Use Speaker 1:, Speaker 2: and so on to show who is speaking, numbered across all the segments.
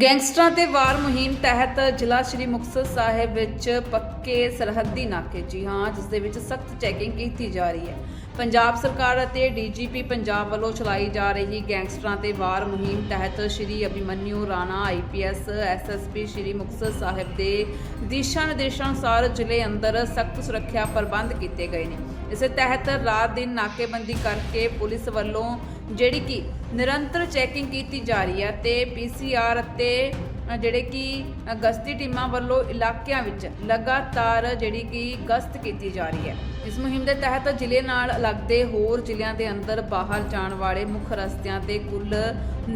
Speaker 1: ਗੈਂਗਸਟਰਾਂ ਤੇ ਵਾਰ ਮੁਹਿੰਮ ਤਹਿਤ ਜ਼ਿਲ੍ਹਾ ਸ਼੍ਰੀ ਮੁਕਤਸਰ ਸਾਹਿਬ ਵਿੱਚ ਪੱਕੇ ਸਰਹੱਦੀ ਨਾਕੇ। ਜੀ ਹਾਂ, ਜਿਸ ਦੇ ਵਿੱਚ ਸਖਤ ਚੈਕਿੰਗ ਕੀਤੀ ਜਾ ਰਹੀ ਹੈ। ਪੰਜਾਬ ਸਰਕਾਰ ਅਤੇ ਡੀਜੀਪੀ ਪੰਜਾਬ ਵੱਲੋਂ ਚਲਾਈ ਜਾ ਰਹੀ ਗੈਂਗਸਟਰਾਂ ਤੇ ਵਾਰ ਮੁਹਿੰਮ ਤਹਿਤ ਸ਼੍ਰੀ ਅਭਿਮਨਿਊ ਰਾਣਾ ਆਈਪੀਐਸ ਐਸਐਸਪੀ ਸ਼੍ਰੀ ਮੁਕਤਸਰ ਸਾਹਿਬ ਦੇ ਦਿਸ਼ਾ ਨਿਰਦੇਸ਼ਾਂ ਅਨੁਸਾਰ ਜ਼ਿਲ੍ਹੇ ਅੰਦਰ ਸਖਤ ਸੁਰੱਖਿਆ ਪ੍ਰਬੰਧ ਕੀਤੇ ਗਏ ਨੇ। ਇਸੇ ਤਹਿਤ ਰਾਤ ਦਿਨ ਨਾਕੇਬੰਦੀ ਕਰਕੇ ਪੁਲਿਸ ਵੱਲੋਂ ਜਿਹੜੀ ਕਿ ਨਿਰੰਤਰ ਚੈਕਿੰਗ ਕੀਤੀ ਜਾ ਰਹੀ ਹੈ ਤੇ ਪੀਸੀਆਰ ਅਤੇ ਜਿਹੜੇ ਕਿ ਗਸ਼ਤੀ ਟੀਮਾਂ ਵੱਲੋਂ ਇਲਾਕਿਆਂ ਵਿੱਚ ਲਗਾਤਾਰ ਜਿਹੜੀ ਕਿ ਗਸ਼ਤ ਕੀਤੀ ਜਾ ਰਹੀ ਹੈ। ਇਸ ਮੁਹਿੰਮ ਦੇ ਤਹਿਤ ਜ਼ਿਲ੍ਹੇ ਨਾਲ ਲੱਗਦੇ ਹੋਰ ਜ਼ਿਲ੍ਹਿਆਂ ਦੇ ਅੰਦਰ ਬਾਹਰ ਜਾਣ ਵਾਲੇ ਮੁੱਖ ਰਸਤਿਆਂ ਤੇ ਕੁੱਲ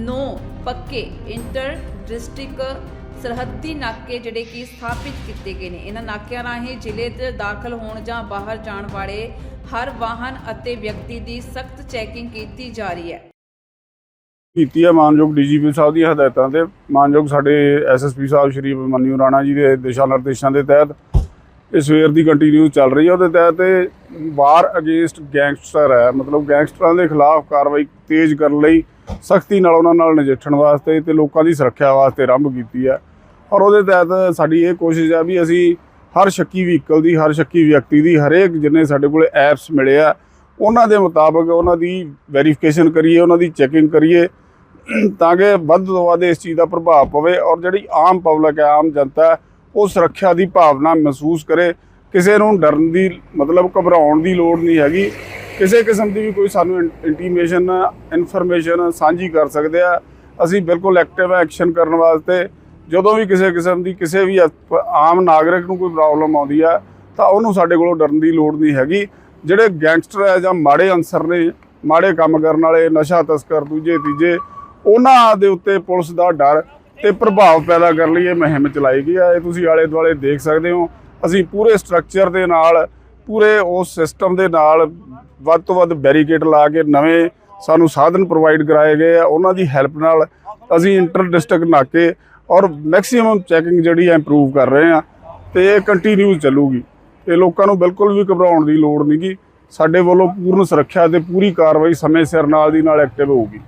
Speaker 1: 9 ਪੱਕੇ ਇੰਟਰ ਡਿਸਟ੍ਰਿਕਟ ਸਰਹੱਦੀ ਨਾਕੇ ਜਿਹੜੇ ਕਿ ਸਥਾਪਿਤ ਕੀਤੇ ਗਏ ਨੇ। ਇਹਨਾਂ ਨਾਕਿਆਂ ਰਾਹੀਂ ਜ਼ਿਲ੍ਹੇ 'ਚ ਦਾਖਲ ਹੋਣ ਜਾਂ ਬਾਹਰ ਜਾਣ ਵਾਲੇ ਹਰ ਵਾਹਨ ਅਤੇ ਵਿਅਕਤੀ ਦੀ ਸਖਤ ਚੈਕਿੰਗ ਕੀਤੀ ਜਾ ਰਹੀ ਹੈ।
Speaker 2: ਕੀਤੀ ਹੈ ਮਾਨਯੋਗ ਡੀਜੀਪੀ ਸਾਹਿਬ ਦੀਆਂ ਹਦਾਇਤਾਂ ਤੇ। ਮਾਨਯੋਗ ਸਾਡੇ ਐਸਐਸਪੀ ਸਾਹਿਬ ਸ਼੍ਰੀ ਮਨਿਊ ਰਾਣਾ ਜੀ ਦੇ ਦਿਸ਼ਾ ਨਿਰਦੇਸ਼ਾਂ ਦੇ ਤਹਿਤ ਇਹ ਸਵੇਰ ਦੀ ਕੰਟੀਨਿਊ ਚੱਲ ਰਹੀ ਹੈ। ਉਹਦੇ ਤਹਿਤ ਵਾਰ ਅਗੇਂਸਟ ਗੈਂਗਸਟਰ ਹੈ। ਮਤਲਬ ਗੈਂਗਸਟਰਾਂ ਦੇ ਖਿਲਾਫ ਕਾਰਵਾਈ ਤੇਜ਼ ਕਰਨ ਲਈ ਸਖਤੀ ਨਾਲ ਉਹਨਾਂ ਨਾਲ ਨਜਿੱਠਣ ਵਾਸਤੇ ਤੇ ਲੋਕਾਂ ਦੀ ਸੁਰੱਖਿਆ ਵਾਸਤੇ ਆਰੰਭ ਕੀਤੀ ਹੈ। ਔਰ ਉਹਦੇ ਤਹਿਤ ਸਾਡੀ ਇਹ ਕੋਸ਼ਿਸ਼ ਆ ਵੀ ਅਸੀਂ ਹਰ ਸ਼ੱਕੀ ਵਹੀਕਲ ਦੀ, ਹਰ ਸ਼ੱਕੀ ਵਿਅਕਤੀ ਦੀ, ਹਰੇਕ ਜਿੰਨੇ ਸਾਡੇ ਕੋਲੇ ਐਪਸ ਮਿਲੇ ਆ, ਉਹਨਾਂ ਦੇ ਮੁਤਾਬਕ ਉਹਨਾਂ ਦੀ ਵੈਰੀਫਿਕੇਸ਼ਨ ਕਰੀਏ, ਉਹਨਾਂ ਦੀ ਚੈਕਿੰਗ ਕਰੀਏ, ਤਾਂ ਕਿ ਵੱਧ ਤੋਂ ਵੱਧ ਇਸ ਚੀਜ਼ ਦਾ ਪ੍ਰਭਾਵ ਪਵੇ ਔਰ ਜਿਹੜੀ ਆਮ ਪਬਲਿਕ ਹੈ, ਆਮ ਜਨਤਾ ਉਹ ਸੁਰੱਖਿਆ ਦੀ ਭਾਵਨਾ ਮਹਿਸੂਸ ਕਰੇ। ਕਿਸੇ ਨੂੰ ਡਰਨ ਦੀ ਮਤਲਬ ਘਬਰਾਉਣ ਦੀ ਲੋੜ ਨਹੀਂ ਹੈਗੀ। ਕਿਸੇ ਕਿਸਮ ਦੀ ਵੀ ਕੋਈ ਸਾਨੂੰ ਇੰਟੀਮੇਸ਼ਨ ਇਨਫੋਰਮੇਸ਼ਨ ਸਾਂਝੀ ਕਰ ਸਕਦੇ ਆ। ਅਸੀਂ ਬਿਲਕੁਲ ਐਕਟਿਵ ਐਕਸ਼ਨ ਕਰਨ ਵਾਸਤੇ। ਜਦੋਂ ਵੀ ਕਿਸੇ ਕਿਸਮ ਦੀ ਕਿਸੇ ਵੀ ਅਪ- ਆਮ ਨਾਗਰਿਕ ਨੂੰ ਕੋਈ ਪ੍ਰੋਬਲਮ ਆਉਂਦੀ ਆ, ਤਾਂ ਉਹਨੂੰ ਸਾਡੇ ਕੋਲੋਂ ਡਰਨ ਦੀ ਲੋੜ ਨਹੀਂ ਹੈਗੀ। ਜਿਹੜੇ ਗੈਂਗਸਟਰ ਹੈ ਜਾਂ ਮਾੜੇ ਅਨਸਰ ਨੇ, ਮਾੜੇ ਕੰਮ ਕਰਨ ਵਾਲੇ, ਨਸ਼ਾ ਤਸਕਰ, ਦੂਜੇ, ਤੀਜੇ, ਉਹਨਾਂ ਦੇ ਉੱਤੇ ਪੁਲਿਸ ਦਾ ਡਰ ਤੇ ਪ੍ਰਭਾਵ ਪੈਦਾ ਕਰਨ ਲਈ ਇਹ ਮੁਹਿੰਮ ਚਲਾਈ ਗਈ ਹੈ ਇਹ ਤੁਸੀਂ ਆਲੇ ਦੁਆਲੇ ਦੇਖ ਸਕਦੇ ਹੋ। ਅਸੀਂ ਪੂਰੇ ਸਟਰਕਚਰ ਦੇ ਨਾਲ, ਪੂਰੇ ਉਸ ਸਿਸਟਮ ਦੇ ਨਾਲ ਵੱਧ ਤੋਂ ਵੱਧ ਬੈਰੀਕੇਡ ਲਾ ਕੇ ਨਵੇਂ ਸਾਨੂੰ ਸਾਧਨ ਪ੍ਰੋਵਾਈਡ ਕਰਾਏ ਗਏ ਆ। ਉਹਨਾਂ ਦੀ ਹੈਲਪ ਨਾਲ ਅਸੀਂ ਇੰਟਰ ਡਿਸਟ੍ਰਿਕਟ ਨਾਕੇ ਔਰ ਮੈਕਸਿਮਮ ਚੈਕਿੰਗ ਜਿਹੜੀ ਹੈ ਇੰਪਰੂਵ ਕਰ ਰਹੇ ਆ ਤੇ ਇਹ ਕੰਟੀਨਿਊ ਚੱਲੂਗੀ। ਤੇ ਲੋਕਾਂ ਨੂੰ ਬਿਲਕੁਲ ਵੀ ਘਬਰਾਉਣ ਦੀ ਲੋੜ ਨਹੀਂਗੀ ਸਾਡੇ ਵੱਲੋਂ ਪੂਰਨ ਸੁਰੱਖਿਆ ਤੇ ਪੂਰੀ ਕਾਰਵਾਈ ਸਮੇਂ ਸਿਰ ਨਾਲ ਦੀ ਨਾਲ ਐਕਟਿਵ ਹੋਊਗੀ।